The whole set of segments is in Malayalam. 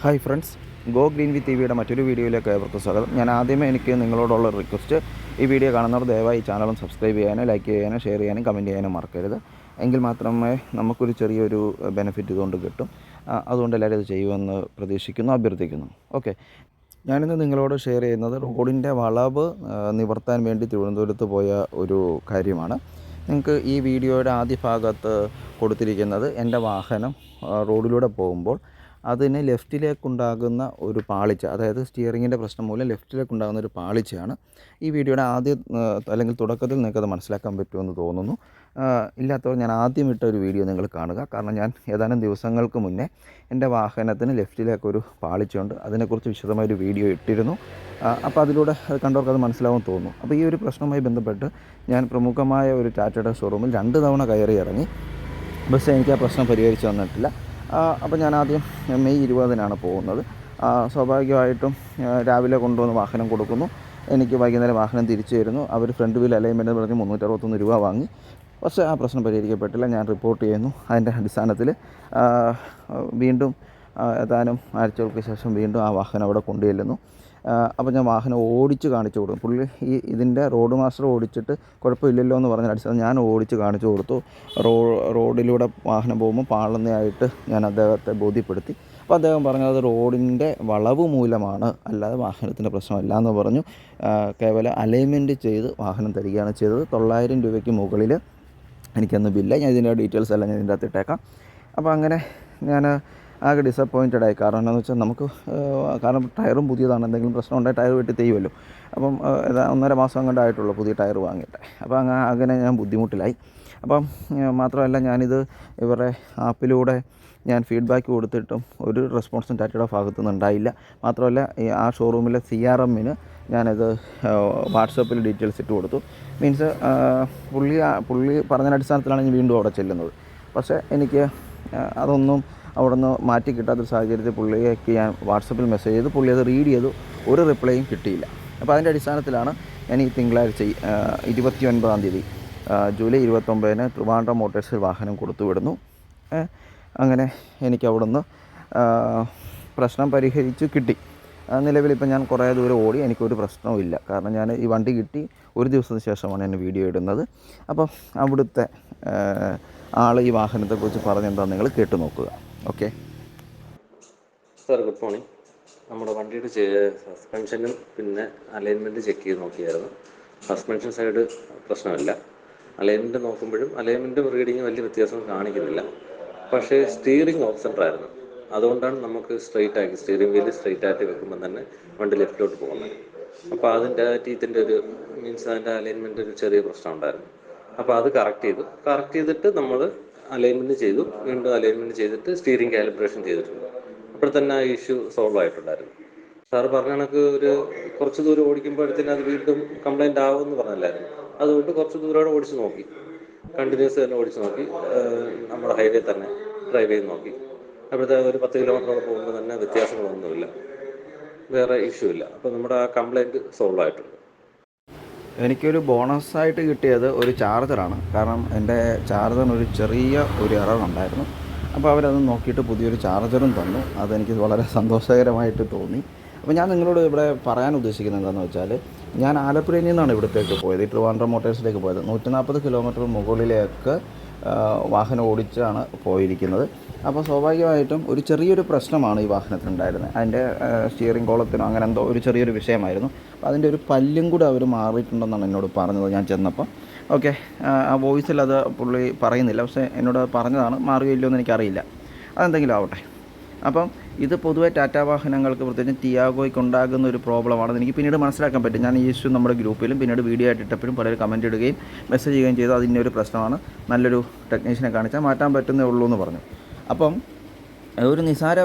Hi friends go green V T വിയുടെ മറ്റൊരു വീഡിയോയിലേക്ക് ഏവർക്കും സ്വാഗതം. ഞാൻ ആദ്യമേ എനിക്ക് നിങ്ങളോടുള്ള റിക്വസ്റ്റ് ഈ വീഡിയോ കാണുന്നവർ ദയവായി ചാനലും സബ്സ്ക്രൈബ് ചെയ്യാനും ലൈക്ക് ചെയ്യാനും ഷെയർ ചെയ്യാനും കമന്റ് ചെയ്യാനും മറക്കരുത്. എങ്കിൽ മാത്രമേ നമുക്കൊരു ചെറിയൊരു ബെനിഫിറ്റ് ഇതുകൊണ്ട് കിട്ടും. അതുകൊണ്ട് എല്ലാവരും ഇത് ചെയ്യുമെന്ന് പ്രതീക്ഷിക്കുന്നു അഭ്യർത്ഥിക്കുന്നു. ഓക്കെ ഞാനിന്ന് നിങ്ങളോട് ഷെയർ ചെയ്യുന്നത് റോഡിന്റെ വളവ് നിവർത്താൻ വേണ്ടി തിരുവനന്തപുരത്ത് പോയ ഒരു കാര്യമാണ്. നിങ്ങൾക്ക് ഈ വീഡിയോയുടെ ആദ്യ ഭാഗത്ത് കൊടുത്തിരിക്കുന്നത് എന്റെ വാഹനം റോഡിലൂടെ പോകുമ്പോൾ അതിന് ലെഫ്റ്റിലേക്കുണ്ടാകുന്ന ഒരു പാളിച്ച അതായത് സ്റ്റിയറിങ്ങിന്റെ പ്രശ്നം മൂലം ലെഫ്റ്റിലേക്കുണ്ടാകുന്ന ഒരു പാളിച്ചയാണ്. ഈ വീഡിയോയുടെ ആദ്യ അല്ലെങ്കിൽ തുടക്കത്തിൽ നിങ്ങൾക്കത് മനസ്സിലാക്കാൻ പറ്റുമെന്ന് തോന്നുന്നു. ഇല്ലാത്തവർ ഞാൻ ആദ്യം ഇട്ട ഒരു വീഡിയോ നിങ്ങൾ കാണുക. കാരണം ഞാൻ ഏതാനും ദിവസങ്ങൾക്ക് മുന്നേ എന്റെ വാഹനത്തിന് ലെഫ്റ്റിലേക്കൊരു പാളിച്ചയുണ്ട്. അതിനെക്കുറിച്ച് വിശദമായ ഒരു വീഡിയോ ഇട്ടിരുന്നു. അപ്പോൾ അതിലൂടെ അത് കണ്ടവർക്ക് അത് മനസ്സിലാവും തോന്നുന്നു. അപ്പോൾ ഈ ഒരു പ്രശ്നവുമായി ബന്ധപ്പെട്ട് ഞാൻ പ്രമുഖമായ ഒരു ടാറ്റയുടെ ഷോറൂമിൽ രണ്ട് തവണ കയറി ഇറങ്ങി. ബസ് എനിക്ക് ആ പ്രശ്നം പരിഹരിച്ചു തന്നിട്ടില്ല. ആ, അപ്പോൾ ഞാൻ ആദ്യം മെയ് ഇരുപതിനാണ് പോകുന്നത്. സ്വാഭാവികമായിട്ടും രാവിലെ കൊണ്ടുവന്ന് വാഹനം കൊടുക്കുന്നു. എനിക്ക് വൈകുന്നേരം വാഹനം തിരിച്ചു തരുന്നു. അവർ ഫ്രണ്ട് വീൽ അലൈൻമെന്റ് എന്ന് പറഞ്ഞ് മുന്നൂറ്ററുപത്തൊന്ന് രൂപ വാങ്ങി. പക്ഷേ ആ പ്രശ്നം പരിഹരിക്കപ്പെട്ടില്ല. ഞാൻ റിപ്പോർട്ട് ചെയ്യുന്നു. അതിന്റെ അടിസ്ഥാനത്തിൽ വീണ്ടും ഏതാനും ആഴ്ചകൾക്ക് ശേഷം വീണ്ടും ആ വാഹനം അവിടെ കൊണ്ടുചെല്ലുന്നു. അപ്പോൾ ഞാൻ വാഹനം ഓടിച്ച് കാണിച്ചു കൊടുക്കും. പുള്ളി ഈ ഇതിന്റെ റോഡ് മാസ്റ്റർ ഓടിച്ചിട്ട് കുഴപ്പമില്ലല്ലോ എന്ന് പറഞ്ഞ അടിസ്ഥാനം ഞാൻ ഓടിച്ച് കാണിച്ചു കൊടുത്തു. റോ റോഡിലൂടെ വാഹനം പോകുമ്പോൾ പാളുന്നതായിട്ട് ഞാൻ അദ്ദേഹത്തെ ബോധ്യപ്പെടുത്തി. അപ്പോൾ അദ്ദേഹം പറഞ്ഞത് അത് റോഡിന്റെ വളവ് മൂലമാണ് അല്ലാതെ വാഹനത്തിന്റെ പ്രശ്നമല്ല എന്ന് പറഞ്ഞു. കേവലം അലൈൻമെന്റ് ചെയ്ത് വാഹനം തരികയാണ് ചെയ്തത്. തൊള്ളായിരം രൂപയ്ക്ക് മുകളിൽ എനിക്കന്ന് ബില്ല ഞാൻ ഇതിന്റെ ഡീറ്റെയിൽസ് എല്ലാം ഞാൻ ഇതിന്റെ അകത്ത് ഇട്ടേക്കാം. അപ്പോൾ അങ്ങനെ ഞാൻ ആകെ ഡിസപ്പോയിന്റഡ് ആയി. കാരണം എന്താണെന്ന് വെച്ചാൽ നമുക്ക് കാരണം ടയറും പുതിയതാണ്. എന്തെങ്കിലും പ്രശ്നം ഉണ്ടായി ടയർ വെട്ടി തെയ്യുമല്ലോ അപ്പം ഒന്നര മാസം അങ്ങോട്ട് കണ്ടായിട്ടുള്ളൂ പുതിയ ടയർ വാങ്ങിയിട്ട്. അപ്പോൾ അങ്ങ് അങ്ങനെ ഞാൻ ബുദ്ധിമുട്ടിലായി. അപ്പം മാത്രമല്ല ഞാനിത് ഇവരുടെ ആപ്പിലൂടെ ഞാൻ ഫീഡ്ബാക്ക് കൊടുത്തിട്ടും ഒരു റെസ്പോൺസും ടാറ്റയുടെ ഭാഗത്തു നിന്ന് ഉണ്ടായില്ല. മാത്രമല്ല ഈ ആ ഷോറൂമിലെ സി ആർ എമ്മിന് ഞാനത് വാട്സപ്പിൽ ഡീറ്റെയിൽസ് ഇട്ട് കൊടുത്തു. മീൻസ് പുള്ളി പുള്ളി പറഞ്ഞ അടിസ്ഥാനത്തിലാണ് ഞാൻ വീണ്ടും അവിടെ ചെല്ലുന്നത്. പക്ഷേ എനിക്ക് അതൊന്നും അവിടെ നിന്ന് മാറ്റി കിട്ടാത്തൊരു സാഹചര്യത്തിൽ പുള്ളിക്ക് ഞാൻ വാട്സപ്പിൽ മെസ്സേജ് ചെയ്തു. പുള്ളി അത് റീഡ് ചെയ്തു. ഒരു റിപ്ലൈയും കിട്ടിയില്ല. അപ്പോൾ അതിന്റെ അടിസ്ഥാനത്തിലാണ് ഞാൻ ഈ തിങ്കളാഴ്ച ഇരുപത്തി ഒൻപതാം തീയതി ജൂലൈ ഇരുപത്തൊമ്പതിന് ട്രിവാൻഡ്രം മോട്ടോഴ്സിൽ വാഹനം കൊടുത്തു വിടുന്നു. അങ്ങനെ എനിക്ക് അവിടുന്ന് പ്രശ്നം പരിഹരിച്ച് കിട്ടി. ആ, നിലവിലിപ്പോൾ ഞാൻ കുറേ ദൂരം ഓടി എനിക്കൊരു പ്രശ്നവും ഇല്ല. കാരണം ഞാൻ ഈ വണ്ടി കിട്ടി ഒരു ദിവസത്തിന് ശേഷമാണ് ഞാൻ വീഡിയോ ഇടുന്നത്. അപ്പം അവിടുത്തെ ആൾ ഈ വാഹനത്തെക്കുറിച്ച് പറഞ്ഞെന്താ നിങ്ങൾ കേട്ടു നോക്കുക. ഓക്കെ സാർ ഗുഡ് മോർണിംഗ് നമ്മുടെ വണ്ടിയുടെ സസ്പെൻഷനും പിന്നെ അലൈൻമെന്റ് ചെക്ക് ചെയ്ത് നോക്കിയായിരുന്നു. സസ്പെൻഷൻ സൈഡ് പ്രശ്നമില്ല. അലൈൻമെന്റ് നോക്കുമ്പോഴും അലൈൻമെന്റ് റീഡിങ് വലിയ വ്യത്യാസം കാണിക്കുന്നില്ല. പക്ഷേ സ്റ്റിയറിംഗ് ഓഫ് ആയിരുന്നു. അതുകൊണ്ടാണ് നമുക്ക് സ്ട്രെയിറ്റ് ആക്കി സ്റ്റിയറിംഗ് വീൽ സ്ട്രെയിറ്റ് ആയിട്ട് വെക്കുമ്പോൾ തന്നെ വണ്ടി ലെഫ്റ്റിലോട്ട് പോകുന്നത്. അപ്പോൾ അതിന്റെ ടീത്തിന്റെ ഒരു മീൻസ് അതിന്റെ അലൈൻമെന്റ് ഒരു ചെറിയ പ്രശ്നം ഉണ്ടായിരുന്നു. അപ്പോൾ അത് കറക്റ്റ് ചെയ്തു. കറക്റ്റ് ചെയ്തിട്ട് നമ്മൾ അലൈൻമെന്റ് ചെയ്തു വീണ്ടും അലൈൻമെന്റ് ചെയ്തിട്ട് സ്റ്റിയറിംഗ് കാലിബ്രേഷൻ ചെയ്തിട്ടുണ്ട്. അപ്പോൾ തന്നെ ആ ഇഷ്യൂ സോൾവ് ആയിട്ടുണ്ടായിരുന്നു. സാർ പറഞ്ഞ കണക്ക് ഒരു കുറച്ച് ദൂരം ഓടിക്കുമ്പോഴത്തേന് അത് വീണ്ടും കംപ്ലൈന്റ് ആവുമെന്ന് പറഞ്ഞല്ലായിരുന്നു. അതുകൊണ്ട് കുറച്ച് ദൂരം ഓടിച്ച് നോക്കി. കണ്ടിന്യൂസ് തന്നെ ഓടിച്ച് നോക്കി. നമ്മുടെ ഹൈവേ തന്നെ ഡ്രൈവ് ചെയ്ത് നോക്കി. അപ്പോഴത്തെ ഒരു പത്ത് കിലോമീറ്ററോളം പോകുമ്പോൾ തന്നെ വ്യത്യാസങ്ങളൊന്നുമില്ല. വേറെ ഇഷ്യൂ ഇല്ല. അപ്പോൾ നമ്മുടെ ആ കംപ്ലൈന്റ് സോൾവ് ആയിട്ടുണ്ട്. എനിക്കൊരു ബോണസായിട്ട് കിട്ടിയത് ഒരു ചാർജറാണ്. കാരണം എന്റെ ചാർജറിന് ഒരു ചെറിയ ഒരു എറർ ഉണ്ടായിരുന്നു. അപ്പോൾ അവരത് നോക്കിയിട്ട് പുതിയൊരു ചാർജറും തന്നു. അതെനിക്ക് വളരെ സന്തോഷകരമായിട്ട് തോന്നി. അപ്പോൾ ഞാൻ നിങ്ങളോട് ഇവിടെ പറയാൻ ഉദ്ദേശിക്കുന്നത് എന്താണെന്ന് വെച്ചാൽ ഞാൻ ആലപ്പുഴയിൽ നിന്നാണ് ഇവിടത്തേക്ക് പോയത്. ഈ ട്രിവാൻഡ്രം മോട്ടേഴ്സിലേക്ക് പോയത്. നൂറ്റി നാൽപ്പത് കിലോമീറ്റർ മുകളിലേക്ക് വാഹനം ഓടിച്ചാണ് പോയിരിക്കുന്നത്. അപ്പോൾ സ്വാഭാവികമായിട്ടും ഒരു ചെറിയൊരു പ്രശ്നമാണ് ഈ വാഹനത്തിനുണ്ടായിരുന്നത്. അതിന്റെ സ്റ്റിയറിംഗ് കോളത്തിനോ അങ്ങനെ എന്തോ ഒരു ചെറിയൊരു വിഷയമായിരുന്നു. അപ്പോൾ അതിന്റെ ഒരു പല്ലും കൂടെ അവർ മാറിയിട്ടുണ്ടെന്നാണ് എന്നോട് പറഞ്ഞത് ഞാൻ ചെന്നപ്പോൾ ഓക്കെ ആ വോയിസിൽ അത് പുള്ളി പറയുന്നില്ല. പക്ഷേ എന്നോട് പറഞ്ഞതാണ്. മാറുകയോ ഇല്ലയോ എന്ന് എനിക്കറിയില്ല. അതെന്തെങ്കിലും ആവട്ടെ. അപ്പം ഇത് പൊതുവേ ടാറ്റ വാഹനങ്ങൾക്ക് പ്രത്യേകിച്ച് ടിയാഗോയ്ക്ക് ഉണ്ടാകുന്ന ഒരു പ്രോബ്ലമാണെന്ന് എനിക്ക് പിന്നീട് മനസ്സിലാക്കാൻ പറ്റും. ഞാൻ ഈ ഇഷ്യൂ നമ്മുടെ ഗ്രൂപ്പിലും പിന്നീട് വീഡിയോ ആയിട്ട് ഇട്ടപ്പോഴും പലരും കമന്റ് ഇടുകയും മെസ്സേജ് ചെയ്യുകയും ചെയ്തു. അതിന്റെ ഒരു പ്രശ്നമാണ്. നല്ലൊരു ടെക്നീഷ്യനെ കാണിച്ചാൽ മാറ്റാൻ പറ്റുന്നേ ഉള്ളൂ എന്ന് പറഞ്ഞു. അപ്പം ഒരു നിസാര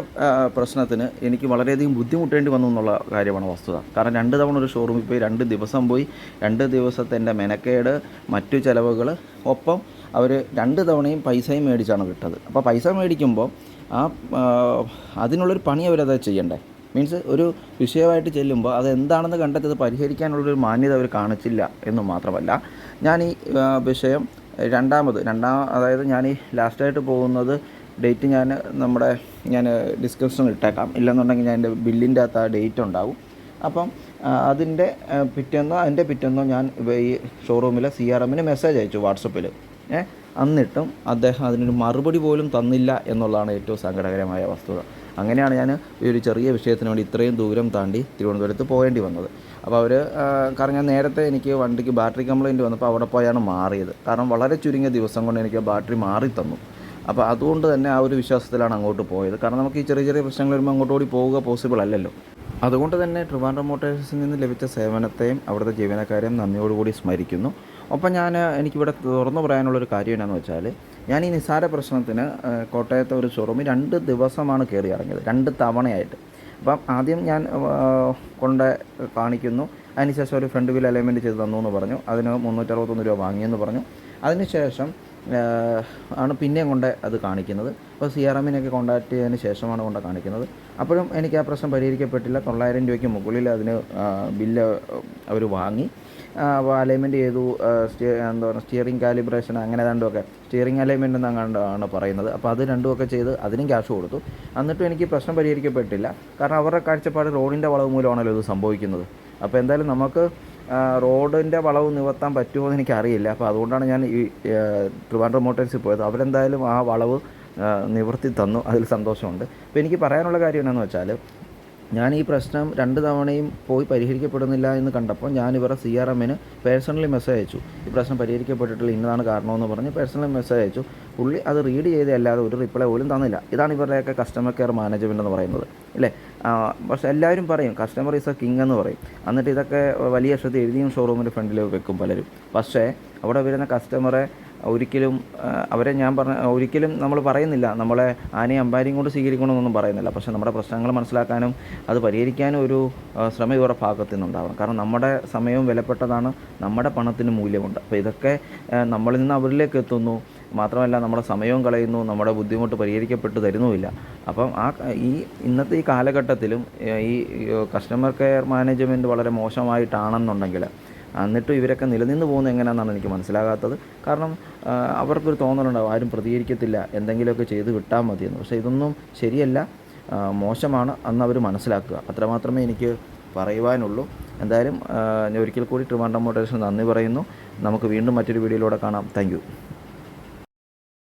പ്രശ്നത്തിന് എനിക്ക് വളരെയധികം ബുദ്ധിമുട്ടേണ്ടി വന്നു എന്നുള്ള കാര്യമാണ് വസ്തുത. കാരണം രണ്ട് തവണ ഒരു ഷോറൂമിൽ പോയി രണ്ട് ദിവസം പോയി രണ്ട് ദിവസത്തെ എന്റെ മെനക്കേട് മറ്റു ചിലവുകൾ ഒപ്പം അവർ രണ്ട് തവണയും പൈസയും മേടിച്ചാണ് വിട്ടത്. അപ്പോൾ പൈസ മേടിക്കുമ്പോൾ ആ അതിനുള്ളൊരു പണി അവരത് ചെയ്യണ്ടേ? മീൻസ് ഒരു വിഷയമായിട്ട് ചെല്ലുമ്പോൾ അത് എന്താണെന്ന് കണ്ടെത്തി അത് പരിഹരിക്കാനുള്ളൊരു മാന്യത അവർ കാണിച്ചില്ല എന്ന് മാത്രമല്ല ഞാൻ ഈ വിഷയം രണ്ടാമത് രണ്ടാം അതായത് ഞാൻ ഈ ലാസ്റ്റായിട്ട് പോകുന്നത് ഡേറ്റ് ഞാൻ നമ്മുടെ ഞാൻ ഡിസ്ക്രിപ്ഷനിൽ ഇട്ടേക്കാം. ഇല്ലെന്നുണ്ടെങ്കിൽ ഞാൻ എന്റെ ബില്ലിന്റെ അകത്ത് ആ ഡേറ്റ് ഉണ്ടാവും. അപ്പം അതിന്റെ പിറ്റേന്നോ അതിന്റെ പിറ്റേന്നോ ഞാൻ ഈ ഷോറൂമിലെ സി ആർ എമ്മിന് മെസ്സേജ് അയച്ചു വാട്സപ്പിൽ. ഏ എന്നിട്ടും അദ്ദേഹം അതിനൊരു മറുപടി പോലും തന്നില്ല എന്നുള്ളതാണ് ഏറ്റവും സങ്കടകരമായ വസ്തുത. അങ്ങനെയാണ് ഞാൻ ഈ ഒരു ചെറിയ വിഷയത്തിന് വേണ്ടി ഇത്രയും ദൂരം താണ്ടി തിരുവനന്തപുരത്ത് പോകേണ്ടി വന്നത്. അപ്പോൾ അവർ കാരണം ഞാൻ നേരത്തെ എനിക്ക് വണ്ടിക്ക് ബാറ്ററി കംപ്ലയിന്റ് വന്നപ്പോൾ അവിടെ പോയാണ് മാറിയത്. കാരണം വളരെ ചുരുങ്ങിയ ദിവസം കൊണ്ട് എനിക്ക് ബാറ്ററി മാറി തന്നു അപ്പോൾ അതുകൊണ്ട് തന്നെ ആ ഒരു വിശ്വാസത്തിലാണ് അങ്ങോട്ട് പോയത്. കാരണം നമുക്ക് ഈ ചെറിയ ചെറിയ പ്രശ്നങ്ങൾ വരുമ്പോൾ അങ്ങോട്ട് ഓടി പോവുക പോസിബിൾ അല്ലല്ലോ. അതുകൊണ്ട് തന്നെ ട്രിവാൻഡ്രം മോട്ടേഴ്സിൽ നിന്ന് ലഭിച്ച സേവനത്തെയും അവിടുത്തെ ജീവനക്കാരെയും നന്ദിയോടുകൂടി സ്മരിക്കുന്നു. ഒപ്പം ഞാൻ എനിക്കിവിടെ തുറന്നു പറയാനുള്ളൊരു കാര്യം എന്നാന്ന് വെച്ചാൽ ഞാൻ ഈ നിസ്സാര പ്രശ്നത്തിന് കോട്ടയത്തെ ഒരു ഷോറൂമിൽ രണ്ട് ദിവസമാണ് കയറി ഇറങ്ങിയത്. രണ്ട് തവണയായിട്ട്. അപ്പം ആദ്യം ഞാൻ കൊണ്ട് കാണിക്കുന്നു. അതിനുശേഷം ഒരു ഫ്രണ്ട് വീൽ അലൈൻമെന്റ് ചെയ്ത് തന്നു എന്ന് പറഞ്ഞു. അതിന് മുന്നൂറ്ററുപത്തൊന്ന് രൂപ വാങ്ങിയെന്ന് പറഞ്ഞു. അതിനുശേഷം ആണ് പിന്നെയും കൊണ്ട് അത് കാണിക്കുന്നത്. അപ്പോൾ സി ആർ എമ്മിനൊക്കെ കോൺടാക്ട് ചെയ്തതിന് ശേഷമാണ് കൊണ്ട് കാണിക്കുന്നത്. അപ്പോഴും എനിക്ക് ആ പ്രശ്നം പരിഹരിക്കപ്പെട്ടില്ല. തൊള്ളായിരം രൂപയ്ക്ക് മുകളിൽ അതിന് ബില്ല് അവർ വാങ്ങി. അലൈൻമെന്റ് ചെയ്തു. എന്താ പറയുക സ്റ്റിയറിംഗ് കാലിബ്രേഷൻ അങ്ങനെ രണ്ടുമൊക്കെ. സ്റ്റിയറിംഗ് അലൈൻമെന്റ് എന്നാണ് പറയുന്നത്. അപ്പോൾ അത് രണ്ടുമൊക്കെ ചെയ്ത് അതിനും ക്യാഷ് കൊടുത്തു. എന്നിട്ടും എനിക്ക് പ്രശ്നം പരിഹരിക്കപ്പെട്ടില്ല. കാരണം അവരുടെ കാഴ്ചപ്പാട് റോഡിന്റെ വളവ് മൂലമാണല്ലോ ഇത് സംഭവിക്കുന്നത്. അപ്പോൾ എന്തായാലും നമുക്ക് റോഡിന്റെ വളവ് നിവർത്താൻ പറ്റുമോ എന്ന് എനിക്കറിയില്ല. അപ്പോൾ അതുകൊണ്ടാണ് ഞാൻ ഈ ട്രിവാൻഡ്രം മോട്ടോഴ്സിൽ പോയത്. അവരെന്തായാലും ആ വളവ് നിവർത്തി തന്നു. അതിൽ സന്തോഷമുണ്ട്. അപ്പോൾ എനിക്ക് പറയാനുള്ള കാര്യം എന്നാന്ന് വെച്ചാൽ ഞാൻ ഈ പ്രശ്നം രണ്ട് തവണയും പോയി പരിഹരിക്കപ്പെടുന്നില്ല എന്ന് കണ്ടപ്പോൾ ഞാൻ ഇവരുടെ സി ആർ എമ്മിന് പേഴ്സണലി മെസ്സേജ് അയച്ചു. ഈ പ്രശ്നം പരിഹരിക്കപ്പെട്ടിട്ടില്ല ഇന്നതാണ് കാരണമെന്ന് പറഞ്ഞ് പേഴ്സണലി മെസ്സേജ് അയച്ചു. പുള്ളി അത് റീഡ് ചെയ്തല്ലാതെ ഒരു റിപ്ലൈ പോലും തന്നില്ല. ഇതാണ് ഇവരുടെയൊക്കെ കസ്റ്റമർ കെയർ മാനേജ്മെന്റ് എന്ന് പറയുന്നത് അല്ലേ? പക്ഷെ എല്ലാവരും പറയും കസ്റ്റമർ ഈസ് എ കിങ് എന്ന് പറയും. എന്നിട്ട് ഇതൊക്കെ വലിയ അക്ഷരത്തിൽ എഴുതിയും ഷോറൂമിന്റെ ഫ്രണ്ടിൽ വെക്കും പലരും. പക്ഷേ അവിടെ വരുന്ന കസ്റ്റമറെ ഒരിക്കലും അവരെ ഞാൻ പറഞ്ഞ ഒരിക്കലും നമ്മൾ പറയുന്നില്ല. നമ്മളെ ആനയും അമ്പാരിയും കൊണ്ട് സ്വീകരിക്കണമെന്നൊന്നും പറയുന്നില്ല. പക്ഷേ നമ്മുടെ പ്രശ്നങ്ങൾ മനസ്സിലാക്കാനും അത് പരിഹരിക്കാനും ഒരു ശ്രമം ഇവരുടെ ഭാഗത്തു നിന്നുണ്ടാവണം. കാരണം നമ്മുടെ സമയവും വിലപ്പെട്ടതാണ് നമ്മുടെ പണത്തിന് മൂല്യമുണ്ട്. അപ്പോൾ ഇതൊക്കെ നമ്മളിൽ നിന്ന് അവരിലേക്ക് എത്തുന്നു. മാത്രമല്ല നമ്മുടെ സമയവും കളയുന്നു നമ്മുടെ ബുദ്ധിമുട്ട് പരിഹരിക്കപ്പെട്ട് തരുന്നുമില്ല. അപ്പം ആ ഈ ഇന്നത്തെ ഈ കാലഘട്ടത്തിലും ഈ കസ്റ്റമർ കെയർ മാനേജ്മെന്റ് വളരെ മോശമായിട്ടാണെന്നുണ്ടെങ്കിൽ എന്നിട്ടും ഇവരൊക്കെ നിലനിന്ന് പോകുന്നത് എങ്ങനെയാണെന്നാണ് എനിക്ക് മനസ്സിലാകാത്തത്. കാരണം അവർക്കൊരു തോന്നലുണ്ടാവും ആരും പ്രതികരിക്കത്തില്ല എന്തെങ്കിലുമൊക്കെ ചെയ്ത് വിട്ടാൽ മതിയെന്ന്. പക്ഷേ ഇതൊന്നും ശരിയല്ല. മോശമാണ് അന്ന് അവർ മനസ്സിലാക്കുക. അത്രമാത്രമേ എനിക്ക് പറയുവാനുള്ളൂ. എന്തായാലും ഒരിക്കൽ കൂടി ട്രിവാൻഡ്രം മോട്ടേഴ്സിന് നന്ദി പറയുന്നു. നമുക്ക് വീണ്ടും മറ്റൊരു വീഡിയോയിലൂടെ കാണാം. താങ്ക്